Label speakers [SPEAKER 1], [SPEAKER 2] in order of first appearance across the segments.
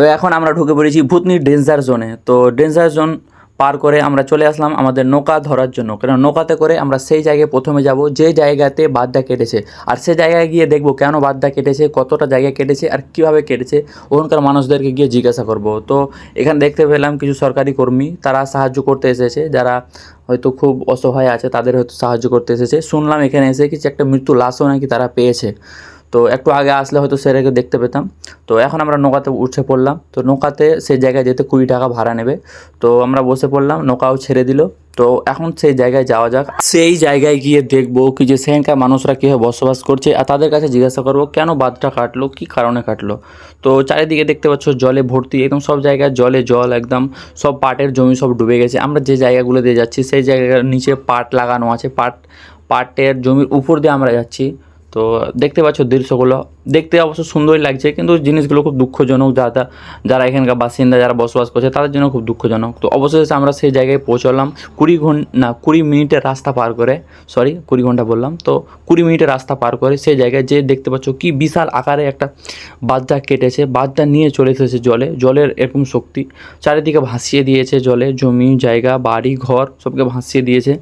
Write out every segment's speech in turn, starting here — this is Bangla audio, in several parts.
[SPEAKER 1] তো এখন আমরা ঢুকে পড়েছি ভূতনির ডেঞ্জার জোনে তো ডেঞ্জার জোন পার করে আমরা চলে আসলাম আমাদের নৌকা ধরার জন্য। কারণ নৌকাতে করে আমরা সেই জায়গায় প্রথমে যাব, যে জায়গাতে বাদটা কেটেছে। আর সে জায়গায় গিয়ে দেখব কেন বাদটা কেটেছে, কতটা জায়গা কেটেছে আর কীভাবে কেটেছে, ওখানকার মানুষদেরকে গিয়ে জিজ্ঞাসা করব। তো এখানে দেখতে পেলাম কিছু সরকারি কর্মী, তারা সাহায্য করতে এসেছে। যারা হয়তো খুব অসহায় আছে, তাদের হয়তো সাহায্য করতে এসেছে। শুনলাম এখানে এসে কিছু একটা মৃত্যু লাশও নাকি তারা পেয়েছে। তো একটু আগে আসলে হয়তো সেটাকে দেখতে পেতাম। তো এখন আমরা নৌকাতে উঠে পড়লাম। তো নৌকাতে সেই জায়গায় যেতে কুড়ি টাকা ভাড়া নেবে। তো আমরা বসে পড়লাম, নৌকাও ছেড়ে দিল। তো এখন সেই জায়গায় যাওয়া যাক। সেই জায়গায় গিয়ে দেখব কি যে সেখানকার মানুষরা কীভাবে বসবাস করছে। আর তাদের কাছে জিজ্ঞাসা করব, কেন বাঁধটা কাটলো? কী কারণে কাটলো? তো চারিদিকে দেখতে পাচ্ছ জলে ভর্তি, একদম সব জায়গায় জলে জল একদম। সব পাটের জমি সব ডুবে গেছে। আমরা যে জায়গাগুলো দিয়ে যাচ্ছি, সেই জায়গার নিচে পাট লাগানো আছে। পাট, পাটের জমির উপর দিয়ে আমরা যাচ্ছি। তো দেখতে পাচ্ছ দৃশ্যগুলো। দেখতে অবশ্য সুন্দরই লাগছে, কিন্তু জিনিসগুলো খুব দুঃখজনক যারা যারা এখানকার বাসিন্দা, যারা বসবাস করছে, তাদের জন্য খুব দুঃখজনক। তো অবশেষে আমরা সেই জায়গায় পৌঁছলাম কুড়ি ঘণ্টা না, কুড়ি মিনিটের রাস্তা পার করে সরি কুড়ি ঘণ্টা বললাম। তো কুড়ি মিনিটের রাস্তা পার করে সেই জায়গায় যে দেখতে পাচ্ছ কি বিশাল আকারে একটা বাদটা কেটেছে। বাদটা নিয়ে চলে এসেছে জলে। জলের এরকম শক্তি। চারিদিকে ভাসিয়ে দিয়েছে জলে। জমি, জায়গা, বাড়ি, ঘর সবকে ভাসিয়ে দিয়েছে।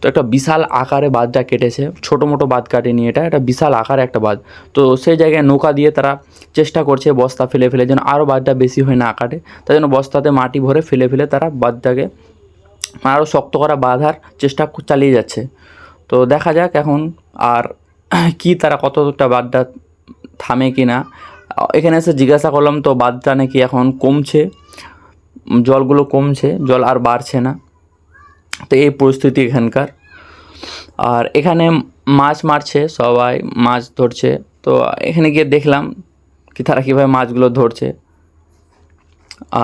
[SPEAKER 1] তো একটা বিশাল আকারে বাঁধটা কেটেছে, ছোটো মোটো বাঁধ কাটেনি এটা, একটা বিশাল আকারে একটা বাঁধ। তো সেই জায়গায় নৌকা দিয়ে তারা চেষ্টা করছে বস্তা ফেলে ফেলে যেন আরও বাঁধটা বেশি হয় না আকারে তাই জন্য বস্তাতে মাটি ভরে ফেলে ফেলে তারা বাঁধটাকে আরও শক্ত করা বাঁধার চেষ্টা চালিয়ে যাচ্ছে। তো দেখা যাক এখন আর কি তারা কতটা বাঁধটা থামে কি না এখানে এসে জিজ্ঞাসা করলাম, তো বাঁধটা নাকি এখন কমছে? জলগুলো কমছে, জল আর বাড়ছে না। তো এই পরিস্থিতি এখানকার। আর এখানে মাছ মারছে সবাই, মাছ ধরছে। তো এখানে গিয়ে দেখলাম কি তারা কীভাবে মাছগুলো ধরছে।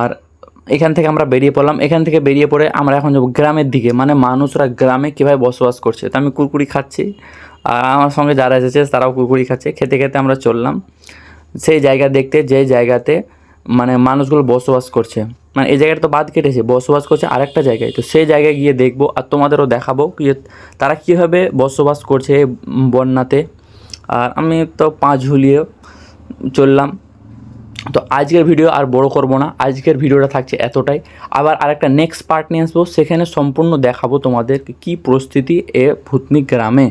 [SPEAKER 1] আর এখান থেকে আমরা বেরিয়ে পড়লাম। এখান থেকে বেরিয়ে পড়ে আমরা এখন যাব গ্রামের দিকে। মানে মানুষরা গ্রামে কীভাবে বসবাস করছে। তো আমি কুরকুরি খাচ্ছি। আর আমার সঙ্গে যারা এসেছে তারাও কুরকুরি খাচ্ছে। খেতে খেতে আমরা চললাম। সেই জায়গা দেখতে, যে জায়গাতে মানে মানুষগুলো বসবাস করছে। মানে এই জায়গাটা তো বাদ কেটেছে, বসবাস করছে আরেকটা জায়গায়। তো সেই জায়গায় গিয়ে দেখব আর তোমাদেরও দেখাবো তারা কীভাবে বসবাস করছে বন্যাতে। আর আমি তো পাঁচ ঝুলিয়ে চললাম। তো আজকের ভিডিও আর বড় করব না, আজকের ভিডিওটা থাকছে এতটাই। আবার আরেকটা নেক্সট পার্ট নিয়ে আসব, সেখানে সম্পূর্ণ দেখাবো তোমাদের কি পরিস্থিতি এ ভূতনি গ্রামে।